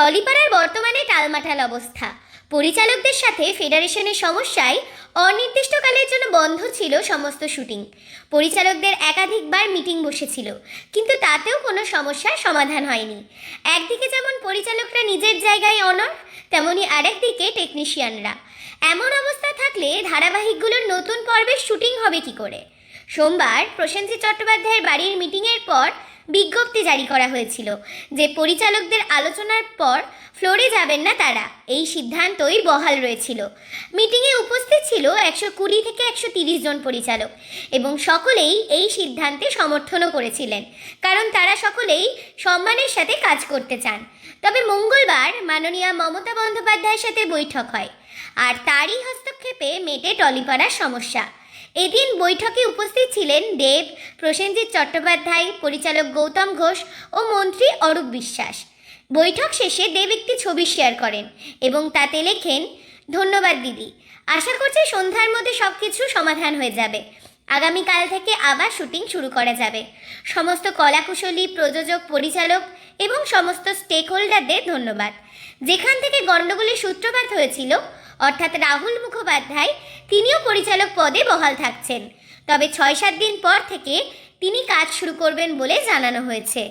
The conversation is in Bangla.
টলিপাড়ার বর্তমানে টালমাটাল অবস্থা। পরিচালকদের সাথে ফেডারেশনের সমস্যায় অনির্দিষ্টকালের জন্য বন্ধ ছিল সমস্ত শুটিং। পরিচালকদের একাধিকবার মিটিং বসেছিল, কিন্তু তাতেও কোনো সমস্যার সমাধান হয়নি। একদিকে যেমন পরিচালকরা নিজের জায়গায় অনর তেমনি আরেকদিকে টেকনিশিয়ানরা। এমন অবস্থা থাকলে ধারাবাহিকগুলোর নতুন পর্বের শুটিং হবে কি করে? সোমবার প্রসেনজিৎ চট্টোপাধ্যায়ের বাড়ির মিটিংয়ের পর বিজ্ঞপ্তি জারি করা হয়েছিল যে পরিচালকদের আলোচনার পর ফ্লোরে যাবেন না তারা। এই সিদ্ধান্তই বহাল রয়েছিল। মিটিংয়ে উপস্থিত ছিল একশো কুড়ি থেকে একশো তিরিশ জন পরিচালক এবং সকলেই এই সিদ্ধান্তে সমর্থনও করেছিলেন, কারণ তারা সকলেই সম্মানের সাথে কাজ করতে চান। তবে মঙ্গলবার মাননীয়া মমতা বন্দ্যোপাধ্যায়ের সাথে বৈঠক হয়, আর তারই হস্তক্ষেপে মেটে টলিপাড়ার সমস্যা। এদিন বৈঠকে উপস্থিত ছিলেন দেব, প্রসেনজিৎ চট্টোপাধ্যায়, পরিচালক গৌতম ঘোষ ও মন্ত্রী অরূপ বিশ্বাস। বৈঠক শেষে দেব একটি ছবি শেয়ার করেন এবং তাতে লেখেন, ধন্যবাদ দিদি। আশা করছি সন্ধ্যার মধ্যে সব কিছু সমাধান হয়ে যাবে। আগামীকাল থেকে আবার শুটিং শুরু করা যাবে। সমস্ত কলাকুশলী, প্রযোজক, পরিচালক এবং সমস্ত স্টেক হোল্ডারদের ধন্যবাদ। যেখান থেকে গণ্ডগোলের সূত্রপাত হয়েছিল, অর্থাৎ রাহুল মুখোপাধ্যায় তিনিও পরিচালক পদে বহাল থাকছেন। তবে ছয় সাত দিন পর থেকে তিনি কাজ শুরু করবেন বলে জানানো হয়েছে।